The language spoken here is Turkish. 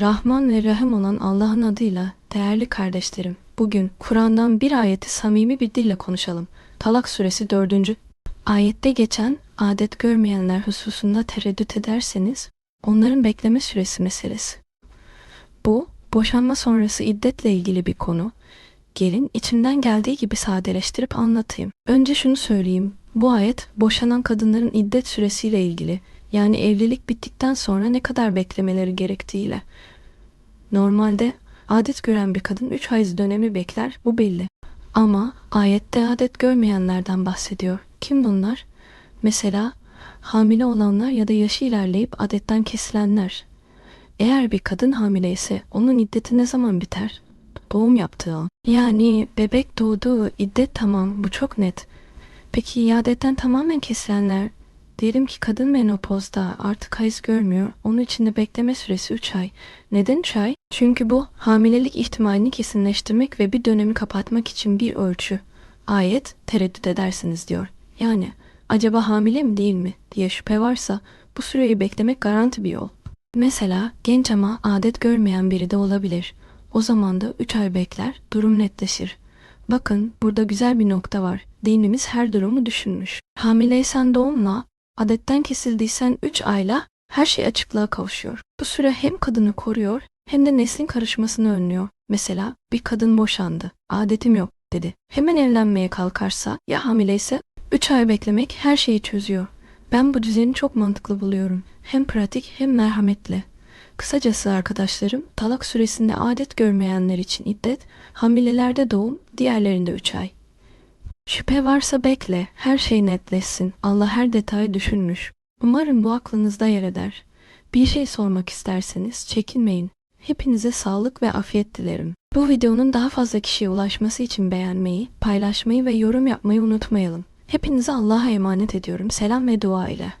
Rahman ve Rahim olan Allah'ın adıyla değerli kardeşlerim, bugün Kur'an'dan bir ayeti samimi bir dille konuşalım. Talak suresi 4. Ayette geçen adet görmeyenler hususunda tereddüt ederseniz onların bekleme süresi meselesi. Bu boşanma sonrası iddetle ilgili bir konu. Gelin içimden geldiği gibi sadeleştirip anlatayım. Önce şunu söyleyeyim. Bu ayet boşanan kadınların iddet süresiyle ilgili. Yani evlilik bittikten sonra ne kadar beklemeleri gerektiğiyle. Normalde adet gören bir kadın 3 hayız dönemi bekler, bu belli. Ama ayette adet görmeyenlerden bahsediyor. Kim bunlar? Mesela hamile olanlar ya da yaşı ilerleyip adetten kesilenler. Eğer bir kadın hamile ise onun iddeti ne zaman biter? Doğum yaptığı an. Yani bebek doğduğu iddet tamam bu çok net. Peki ya adetten tamamen kesilenler? Diyelim ki kadın menopozda artık hayız görmüyor. Onun için de bekleme süresi 3 ay. Neden 3 ay? Çünkü bu hamilelik ihtimalini kesinleştirmek ve bir dönemi kapatmak için bir ölçü. Ayet tereddüt edersiniz diyor. Yani acaba hamile mi değil mi diye şüphe varsa bu süreyi beklemek garanti bir yol. Mesela genç ama adet görmeyen biri de olabilir. O zaman da 3 ay bekler, durum netleşir. Bakın burada güzel bir nokta var. Dinimiz her durumu düşünmüş. Hamileysen doğumla, adetten kesildiysen 3 ayla her şey açıklığa kavuşuyor. Bu süre hem kadını koruyor hem de neslin karışmasını önlüyor. Mesela bir kadın boşandı. Adetim yok dedi. Hemen evlenmeye kalkarsa ya hamileyse 3 ay beklemek her şeyi çözüyor. Ben bu düzeni çok mantıklı buluyorum. Hem pratik hem merhametli. Kısacası arkadaşlarım, talak süresinde adet görmeyenler için iddet, hamilelerde doğum, diğerlerinde 3 ay. Şüphe varsa bekle, her şey netleşsin. Allah her detayı düşünmüş. Umarım bu aklınızda yer eder. Bir şey sormak isterseniz çekinmeyin. Hepinize sağlık ve afiyet dilerim. Bu videonun daha fazla kişiye ulaşması için beğenmeyi, paylaşmayı ve yorum yapmayı unutmayalım. Hepinizi Allah'a emanet ediyorum. Selam ve dua ile.